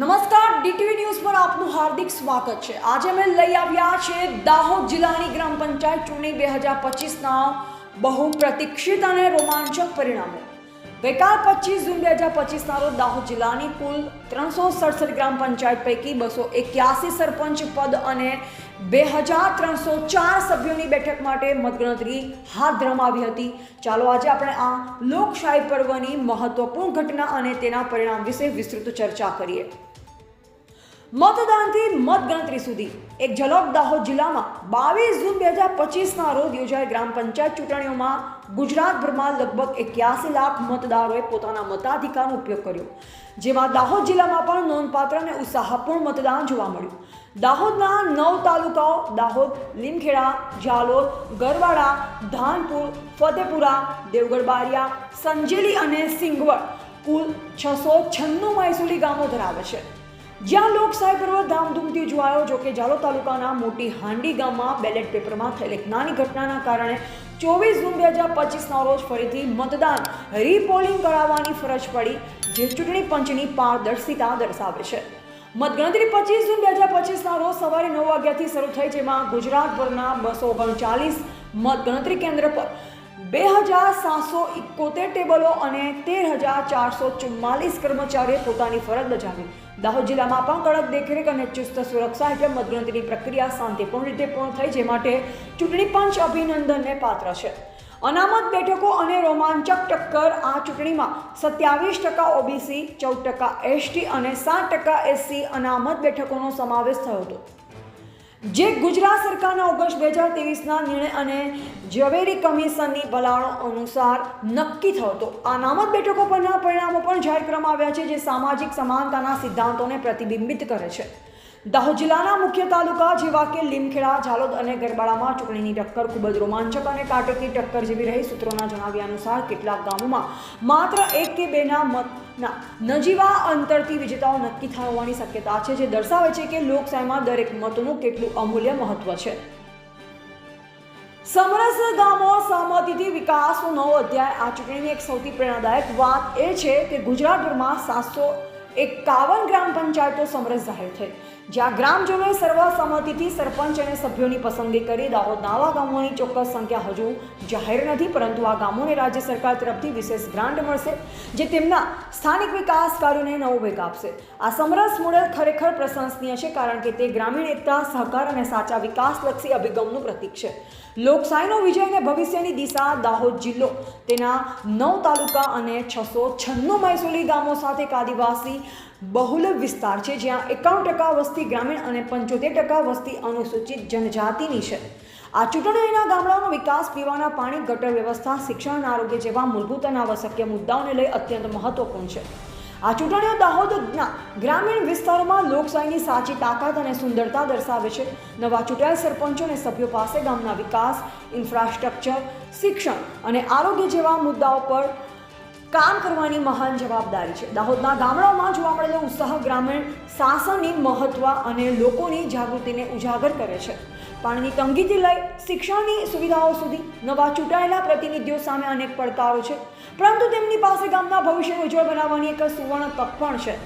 નમસ્કાર, DTV news પર આપનું હાર્દિક સ્વાગત છે. આજે અમે લઈ આવ્યા છે દાહોદ જિલ્લાની ગ્રામ પંચાયત ચૂંટણી બે હજાર પચીસના બહુ પ્રતિક્ષિત અને રોમાંચક પરિણામો. ગઈકાલ પચીસ જૂન બે હજાર પચીસના રોજ દાહોદ જિલ્લાની કુલ ત્રણસો સડસઠ ગ્રામ પંચાયત પૈકી બસો એક્યાસી સરપંચ પદ અને બે હજાર ત્રણસો ચાર સભ્યોની બેઠક માટે મતગણતરી હાથ ધરવામાં આવી હતી. ચાલો આજે આપણે આ લોકશાહી પર્વની મહત્વપૂર્ણ ઘટના અને તેના પરિણામ વિશે વિસ્તૃત ચર્ચા કરીએ. મતદાનથી મતગણતરી સુધી. એક ઝલક દાહોદ જિલ્લામાં બાવીસ જૂન બે હજાર પચીસના રોજ યોજાયેલ ગ્રામ પંચાયત ચૂંટણીઓમાં ગુજરાતભરમાં લગભગ એક્યાસી લાખ મતદારોએ પોતાના મતાધિકારનો ઉપયોગ કર્યો. જેમાં દાહોદ જિલ્લામાં પણ નોંધપાત્ર અને ઉત્સાહપૂર્ણ મતદાન જોવા મળ્યું. દાહોદના નવ તાલુકાઓ દાહોદ, લીમખેડા ઝાલોદ ગરવાડા, ધાનપુર, ફતેપુરા દેવગઢ બારિયા સંજેલી અને સિંગવડ કુલ છસો છન્નું મહેસૂલી ગામો ધરાવે છે. જ્યાં લોકશાહી પર્વ ધામધૂમથી જોવાયો, જો કે જાલોદ તાલુકાના મોટી હાંડી ગામમાં બેલેટ પેપરમાં થયેલ નાની ઘટનાના કારણે ચોવીસ જૂન બે હજાર પચીસના રોજ ફરીથી મતદાન રીપોલિંગ કરાવવાની ફરજ પડી, જે ચૂંટણી પંચની પારદર્શિતા દર્શાવે છે. મતગણતરી પચીસ જૂન બે હજાર પચીસના રોજ સવારે નવ વાગ્યાથી શરૂ થઈ, જેમાં ગુજરાતભરના બસો ઓગણચાલીસ મતગણતરી કેન્દ્ર પર બે હજાર સાતસો એકોતેર ટેબલો અને તેર હજાર ચારસો ચુમ્માલીસ કર્મચારીએ પોતાની ફરજ બજાવી. દાહોદ જિલ્લામાં પણ કડક દેખરેખ અને ચુસ્ત સુરક્ષા હેઠળ મતગણતરીની પ્રક્રિયા શાંતિપૂર્ણ રીતે પૂર્ણ થઈ, જે માટે ચૂંટણી પંચ અભિનંદનને પાત્ર છે. અનામત બેઠકો અને રોમાંચક ટક્કર આ ચૂંટણીમાં સત્યાવીસ ટકા ઓબીસી, ચૌદ ટકા એસટી અને સાત ટકા એસસી અનામત બેઠકોનો સમાવેશ થયો હતો. જે ગુજરાત સરકારના ઓગસ્ટ બે હજાર ત્રેવીસના નિર્ણય અને ઝવેરી કમિશનની ભલાણો અનુસાર નક્કી થયો હતો. અનામત બેઠકો પરના પરિણામો પણ જાહેર કરવામાં આવ્યા છે, જે સામાજિક સમાનતાના સિદ્ધાંતોને પ્રતિબિંબિત કરે છે. દાહોદ જિલ્લાના મુખ્ય તાલુકા જેવા કે લીમખેડા જાલોદ અને ગરબાડામાં ચૂંટણીની ટક્કર ખૂબ જ રોમાંચક અને કાટકી ટક્કર જેવી રહી સૂત્રોના જણાવ્યા અનુસાર કેટલાક ગામોમાં માત્ર એક કે બેના મતના નજીવા અંતરથી વિજેતાઓ નક્કી થાય હોવાની શક્યતા છે, જે દર્શાવે છે કે લોકશાહીમાં દરેક મતનું કેટલું અમૂલ્ય મહત્વ છે. સમરસ ગામો સહમતિથી વિકાસનો નવો અધ્યાય આ ચૂંટણીની એક સૌથી પ્રેરણાદાયક વાત એ છે કે ગુજરાતભરમાં સાતસો એકાવન ગ્રામ પંચાયતો સમરસ જાહેર થઈ. જ્યાં ગ્રામજનોએ સર્વસંમતિથી સરપંચ અને સભ્યોની પસંદગી કરી દાહોદના આવા ગામોની ચોક્કસ સંખ્યા હજુ જાહેર નથી, પરંતુ આ ગામોને રાજ્ય સરકાર તરફથી વિશેષ ગ્રાન્ટ મળશે, જે તેમના સ્થાનિક વિકાસ કાર્યોને નવો વેગ આપશે. આ સમરસ મોડેલ ખરેખર પ્રશંસનીય છે, કારણ કે તે ગ્રામીણ એકતા, સહકાર અને સાચા વિકાસલક્ષી અભિગમનું પ્રતીક છે. લોકશાહીનો વિજય અને ભવિષ્યની દિશા દાહોદ જિલ્લો, તેના નવ તાલુકા અને છસો છન્નું મહેસૂલી ગામો સાથે એક આદિવાસી બહુલ વિસ્તાર છે જ્યાં એકાવન ટકા વસ્તી ગ્રામીણ અને પંચોતેર ટકા વસ્તી અનુસૂચિત જનજાતિની છે. આ ચૂંટણીઓના ગામડાઓનો વિકાસ, પીવાના પાણી, ગટર વ્યવસ્થા, શિક્ષણ આરોગ્ય જેવા મૂળભૂત અને આવશ્યક મુદ્દાઓને લઈ અત્યંત મહત્વપૂર્ણ છે. આ ચૂંટણીઓ દાહોદના ગ્રામીણ વિસ્તારોમાં લોકશાહીની સાચી તાકાત અને સુંદરતા દર્શાવે છે. નવા ચૂંટાયેલ સરપંચો અને સભ્યો પાસે ગામના વિકાસ, ઇન્ફ્રાસ્ટ્રક્ચર, શિક્ષણ અને આરોગ્ય જેવા મુદ્દાઓ પર કામ કરવાની મહાન જવાબદારી છે. દાહોદના ગામડાઓમાં જોવા મળેલો ઉત્સાહ ગ્રામીણ શાસનની મહત્વ અને લોકોની જાગૃતિને ઉજાગર કરે છે. પાણીની તંગીથી લઈ શિક્ષણની સુવિધાઓ સુધી નવા ચૂંટાયેલા પ્રતિનિધિઓ સામે અનેક પડકારો છે. પરંતુ તેમની પાસે ગામના ભવિષ્યને ઉજ્જવળ બનાવવાની એક સુવર્ણ તક પણ છે.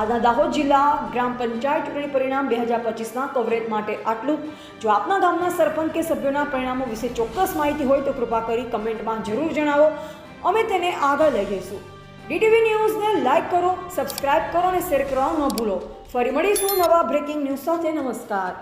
આજના દાહોદ જિલ્લા ગ્રામ પંચાયત ચૂંટણી પરિણામ બે હજાર પચીસના કવરેજ માટે આટલું. જો આપના ગામના સરપંચ કે સભ્યોના પરિણામો વિશે ચોક્કસ માહિતી હોય તો કૃપા કરી કમેન્ટમાં જરૂર જણાવો. અમે તેને આગળ લઈ જઈશું. ડીટીવી ન્યૂઝને લાઇક કરો, સબસ્ક્રાઇબ કરો અને શેર કરવાનું ન ભૂલો. ફરી મળીશું નવા બ્રેકિંગ ન્યૂઝ સાથે. નમસ્કાર.